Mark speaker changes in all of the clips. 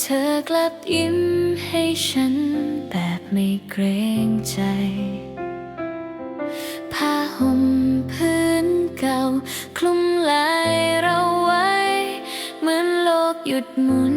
Speaker 1: เธอกลับยิ้มให้ฉันแบบไม่เกรงใจผ้าห่มพื้นเก่า คลุมไหลเราไว้ เหมือนโลกหยุดหมุน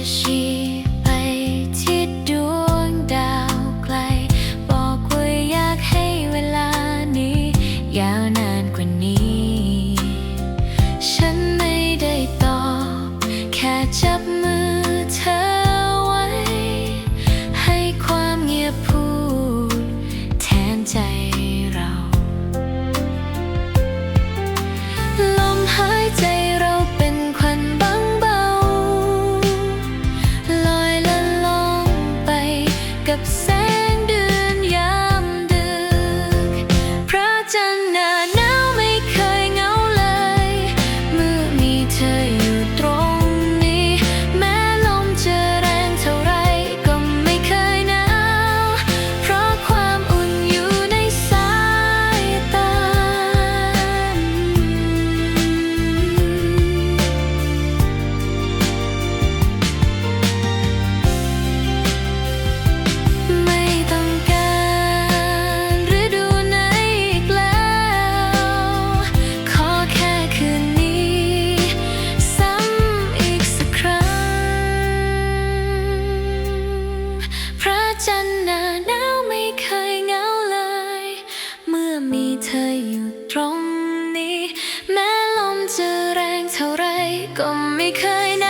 Speaker 1: 可惜。 ธออยู่ตรงนี้ แม้ลมจะแรงเท่าไรก็ไม่เคยนะ